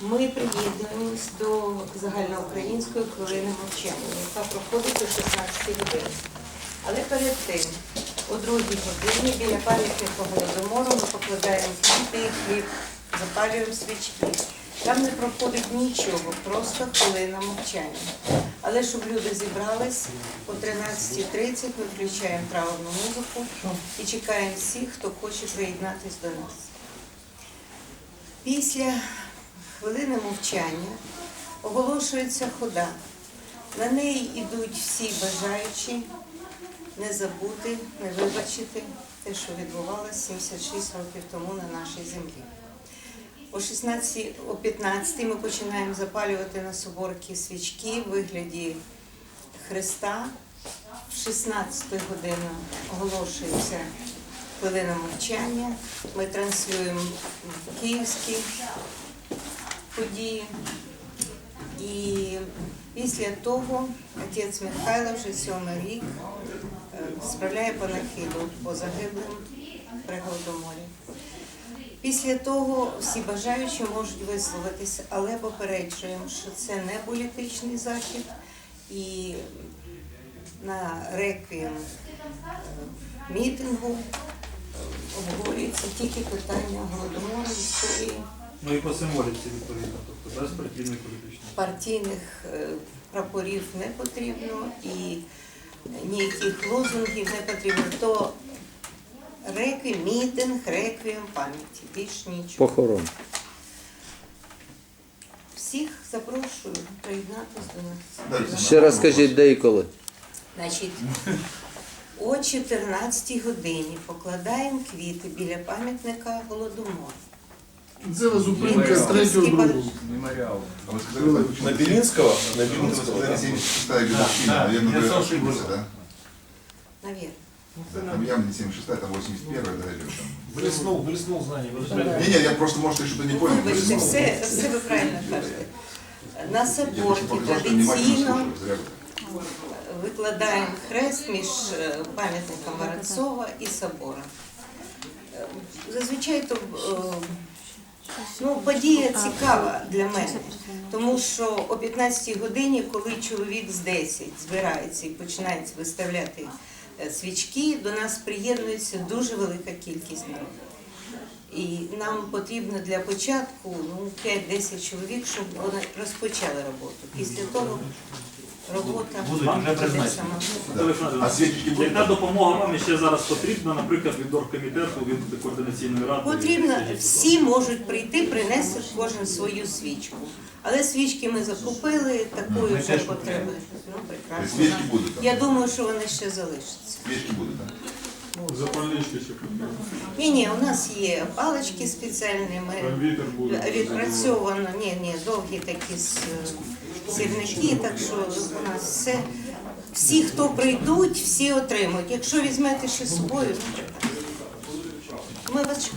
Ми приєднуємось до загальноукраїнської хвилини мовчання, яка проходить о 16 годині. Але перед тим, о другій годині, біля пам'ятника Голодомору ми покладаємо квіти хліб, запалюємо свічки. Там не проходить нічого, просто хвилина мовчання. Але щоб люди зібрались, о 13.30 ми включаємо траурну музику і чекаємо всіх, хто хоче приєднатися до нас. Після хвилини мовчання оголошується хода. На неї йдуть всі бажаючі не забути, не вибачити те, що відбувалося 76 років тому на нашій землі. О 16, о 15 ми починаємо запалювати на соборки свічки в вигляді Христа. В 16 годину оголошується хвилина мовчання. Ми транслюємо київські події. І після того отець Михайло вже сьомий рік е, справляє панахиду по загиблим при Голодоморі. Після того всі бажаючі можуть висловитися, але попереджуємо, що це не політичний захід і на реквієм е, мітингу е, обговорюється тільки питання голодомору, історії. Ну і по символіці відповідно, тобто без партійної політичної. партійних е, прапорів не потрібно і ніяких лозунгів не потрібно. То рекві, мітинг, реквієм пам'яті, більш нічого. Похорон. Всіх запрошую приєднатися до нас. Ще раз скажіть, де і коли. Значить, о 14 годині покладаємо квіти біля пам'ятника Голодомору. Це зупинка з Київський третього бар- другого. А вы сказали, так, На Белинского? На почему? Белинского, Это да. 76-я годовщина, наверное, Я вы слышал, ошиблись, было. да? Навірно. Да, Там явно не 76-я, там 81-я, да, или там. Блеснув, блеснув знання. ви Не, не, я просто, может, ты что-то не понял. Вибачте, блеснул. все, все ви правильно кажете. На Я просто соборці показал, что внимательно традиційно слушаю, зря вы. викладаємо хрест між е, пам'ятником Воронцова і собором. Е, Зазвичай то е, ну, подія цікава для мене, тому що о 15-й годині, коли чоловік з 10 збирається і починає виставляти е, свічки, до нас приєднується дуже велика кількість народу. І нам потрібно для початку ну, 5-10 чоловік, щоб вони розпочали роботу. Після того робота Будуть вже призначені. Олександр, А свічечки будуть? Яка допомога вам ще зараз потрібна, наприклад, від оргкомітету, від координаційної ради? Потрібно, всі можуть прийти, принести кожен свою свічку. Але свічки ми закупили, такої вже потреби. Ну, прекрасно. Свічки будуть? Я думаю, що вони ще залишаться. Свічки будуть, да? Запальнички ще потрібно. Ні, ні, у нас є палички спеціальні, ми Вітер буде. відпрацьовано, ні, ні, довгі такі с- сірники, так що у нас все. Всі, хто прийдуть, всі отримують. Якщо візьмете ще з собою. Ми вас чекаємо.